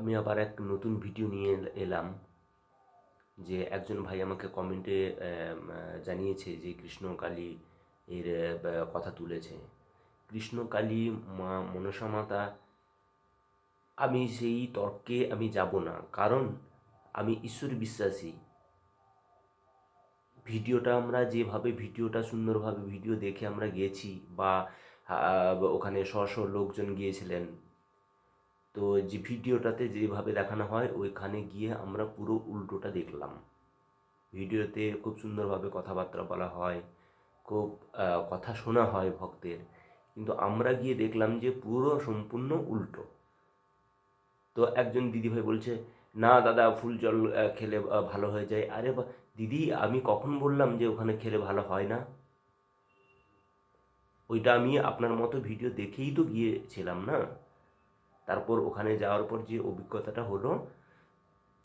আমি আবার এক নতুন ভিডিও নিয়ে এলাম, যে একজন ভাই আমাকে কমেন্টে জানিয়েছে যে কৃষ্ণকালী এর কথা তুলেছে। কৃষ্ণকালী মা, মনসা মাতা, আমি সেই তর্কে আমি যাব না, কারণ আমি ঈশ্বর বিশ্বাসী। ভিডিওটা আমরা যেভাবে, ভিডিওটা সুন্দরভাবে, ভিডিও দেখে আমরা গেছি বা ওখানে শ শ লোকজন গিয়েছিলেন তো যে ভিডিওটাতে যেভাবে দেখানো হয়, ওইখানে গিয়ে আমরা পুরো উল্টোটা দেখলাম। ভিডিওতে খুব সুন্দরভাবে কথাবার্তা বলা হয়, খুব কথা শোনা হয় ভক্তের। কিন্তু আমরা গিয়ে দেখলাম যে পুরো সম্পূর্ণ উল্টো। তো একজন দিদিভাই বলছে, না দাদা, ফুল জল খেলে ভালো হয়ে যায়। আরে দিদি, আমি কখন বললাম যে ওখানে খেলে ভালো হয় না? ওইটা আমি আপনার মতো ভিডিও দেখেই তো গিয়েছিলাম না? তারপর ওখানে যাওয়ার পর যে অভিজ্ঞতাটা হলো,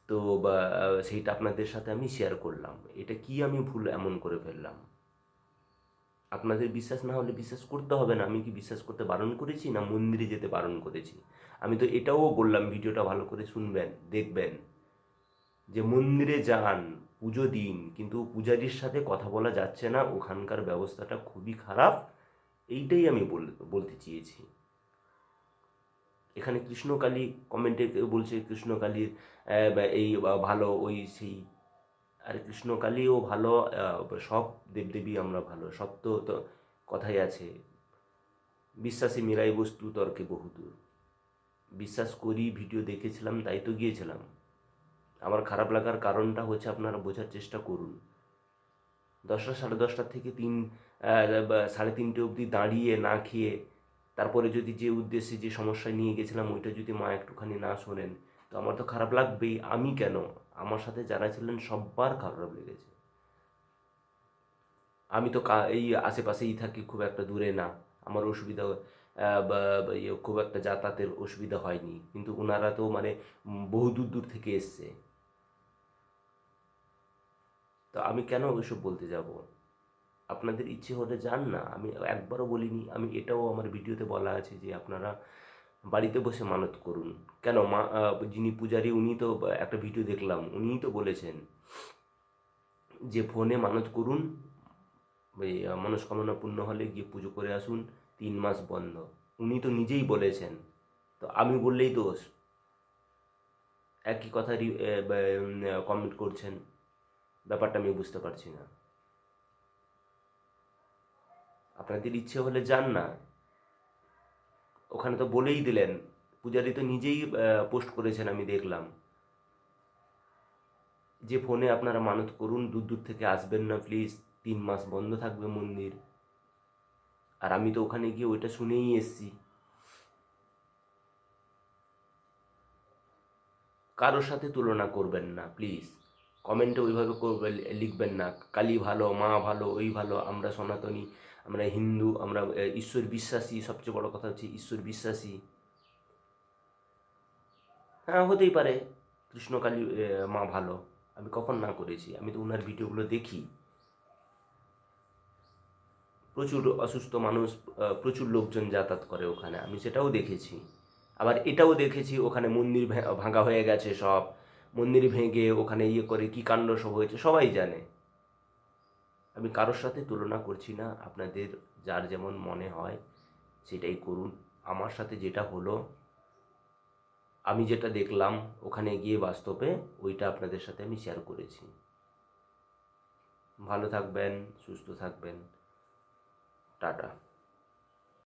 তো বা, সেইটা আপনাদের সাথে আমি শেয়ার করলাম। এটা কি আমি ভুল এমন করে ফেললাম? আপনাদের বিশ্বাস না হলে বিশ্বাস করতে হবে না। আমি কি বিশ্বাস করতে বারণ করেছি না মন্দিরে যেতে বারণ করেছি? আমি তো এটাও বললাম, ভিডিওটা ভালো করে শুনবেন, দেখবেন যে মন্দিরে যান, পুজো দিন, কিন্তু পূজারীর সাথে কথা বলা যাচ্ছে না। ওখানকার ব্যবস্থাটা খুবই খারাপ। এইটাই আমি বল- বলতে চেয়েছি। এখানে কৃষ্ণকালী কমেন্টে বলছে কৃষ্ণকালীর এই ভালো, ওই সেই। আর কৃষ্ণকালীও ভালো সব দেবদেবী আমরা ভালো সত্য তো কথাই আছে। বিশ্বাসী মিলাই বস্তু তর্কে বহুদূর বিশ্বাস করি, ভিডিও দেখেছিলাম, তাই তো গিয়েছিলাম। আমার খারাপ লাগার কারণটা হচ্ছে আপনারা বোঝার চেষ্টা করুন। দশটা, সাড়ে দশটা থেকে তিন সাড়ে তিনটে অবধি দাঁড়িয়ে না খেয়ে তারপরে যদি যে উদ্দেশ্যে যে সমস্যায় নিয়ে গেছিলাম, ওইটা যদি মা একটুখানি না শোনেন, তো আমার তো খারাপ লাগবেই। আমি কেন? আমার সাথে যারা ছিলেন সবার খারাপ লেগেছে। আমি তো এই আশেপাশেই থাকি, খুব একটা দূরে না। আমার অসুবিধা ইয়ে খুব একটা যাতায়াতের অসুবিধা হয়নি। কিন্তু ওনারা তো মানে বহু দূর দূর থেকে এসছে। তো আমি কেন ওইসব বলতে যাব? আপনাদের ইচ্ছে হলে যান না, আমি একবারও বলিনি, আমি এটাও আমার ভিডিওতে বলা আছে যে আপনারা বাড়িতে বসে মানত করুন। কেন? মা যিনি পূজারী উনি তো একটা ভিডিও দেখলাম, উনিই তো বলেছেন যে ফোনে মানত করুন মনস্কামনা পূর্ণ হলে গিয়ে পুজো করে আসুন, তিন মাস বন্ধ। উনি তো নিজেই বলেছেন, তো আমি বললেই দোষ। একই কথা কমেন্ট করছেন, ব্যাপারটা আমি বুঝতে পারছি না। আপনাদের ইচ্ছে হলে যান না। ওখানে তো বলেই দিলেন। পূজারি তো নিজেই পোস্ট করেছেন আমি দেখলাম। যে ফোনে আপনারা মানত করুন, দূর দূর থেকে আসবেন না প্লিজ তিন মাস বন্ধ থাকবে মন্দির। আর আমি তো ওখানে গিয়ে ওইটা শুনেই এসছি। কারোর সাথে তুলনা করবেন না প্লিজ কমেন্টে ওইভাবে করবে, লিখবেন না। কালী ভালো, মা ভালো, ওই ভালো, আমরা সনাতনী, আমরা হিন্দু, আমরা ঈশ্বর বিশ্বাসী, সবচেয়ে বড় কথা হচ্ছে ঈশ্বর বিশ্বাসী। হ্যাঁ হতেই পারে। কৃষ্ণকালী মা ভালো। আমি কখন না করেছি? আমি তো ওনার ভিডিওগুলো দেখি। প্রচুর অসুস্থ মানুষ প্রচুর লোকজন যাতায়াত করে ওখানে। আমি সেটাও দেখেছি। আবার এটাও দেখেছি, ওখানে মন্দির ভাঙা হয়ে গেছে সব। মন্দির ভেঙে ওখানে ইয়ে করে কী কাণ্ড সব হয়েছে, সবাই জানে। আমি কারোর সাথে তুলনা করছি না, আপনাদের যার যেমন মনে হয় সেটাই করুন। আমার সাথে যেটা হলো, আমি যেটা দেখলাম ওখানে গিয়ে বাস্তবে, ওইটা আপনাদের সাথে আমি শেয়ার করেছি। ভালো থাকবেন, সুস্থ থাকবেন। টাটা।